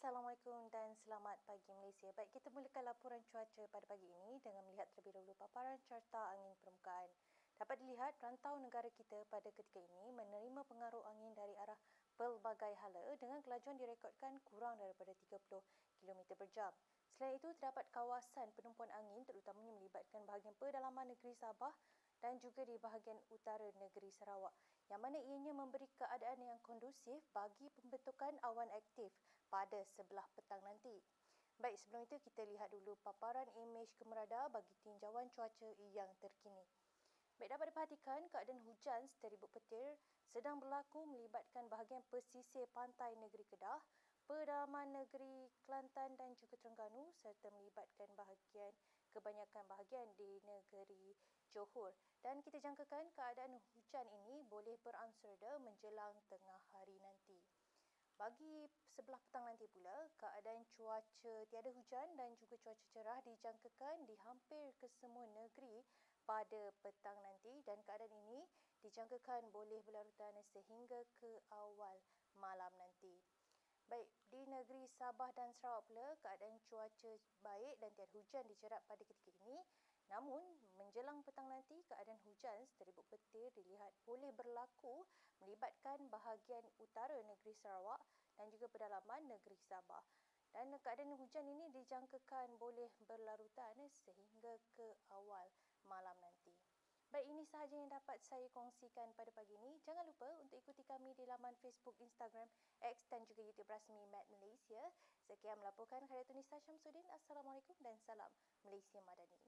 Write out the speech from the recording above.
Assalamualaikum dan selamat pagi Malaysia. Baik, kita mulakan laporan cuaca pada pagi ini dengan melihat terlebih dahulu paparan carta angin permukaan. Dapat dilihat rantau negara kita pada ketika ini menerima pengaruh angin dari arah pelbagai hala dengan kelajuan direkodkan kurang daripada 30 km per jam. Selain itu, terdapat kawasan penumpuan angin terutamanya melibatkan bahagian pedalaman negeri Sabah dan juga di bahagian utara negeri Sarawak yang mana ianya memberi keadaan yang kondusif bagi pembentukan awan aktif pada sebelah petang nanti. Baik, sebelum itu kita lihat dulu paparan imej kemerada bagi tinjauan cuaca yang terkini. Baik, dapat diperhatikan keadaan hujan seteribut petir sedang berlaku melibatkan bahagian pesisir pantai negeri Kedah, pedalaman negeri Kelantan dan juga Terengganu serta melibatkan bahagian kebanyakan bahagian di negeri Johor. Dan kita jangkakan keadaan hujan ini boleh beransur menjelang tengah hari nanti. Bagi sebelah petang nanti pula, keadaan cuaca tiada hujan dan juga cuaca cerah dijangkakan di hampir kesemua negeri pada petang nanti dan keadaan ini dijangkakan boleh berlarutan sehingga ke awal malam nanti. Baik, di negeri Sabah dan Sarawak pula keadaan cuaca baik dan tiada hujan dicerap pada ketika ini Namun, menjelang petang nanti, keadaan hujan seteribut petir dilihat boleh berlaku melibatkan bahagian utara negeri Sarawak dan juga pedalaman negeri Sabah. Dan keadaan hujan ini dijangkakan boleh berlarutan sehingga ke awal malam nanti. Baik, ini sahaja yang dapat saya kongsikan pada pagi ini. Jangan lupa untuk ikuti kami di laman Facebook, Instagram, X dan juga YouTube rasmi Mad Malaysia. Sekian melaporkan Khairatun Nisa Syamsuddin. Assalamualaikum dan salam Malaysia Madani.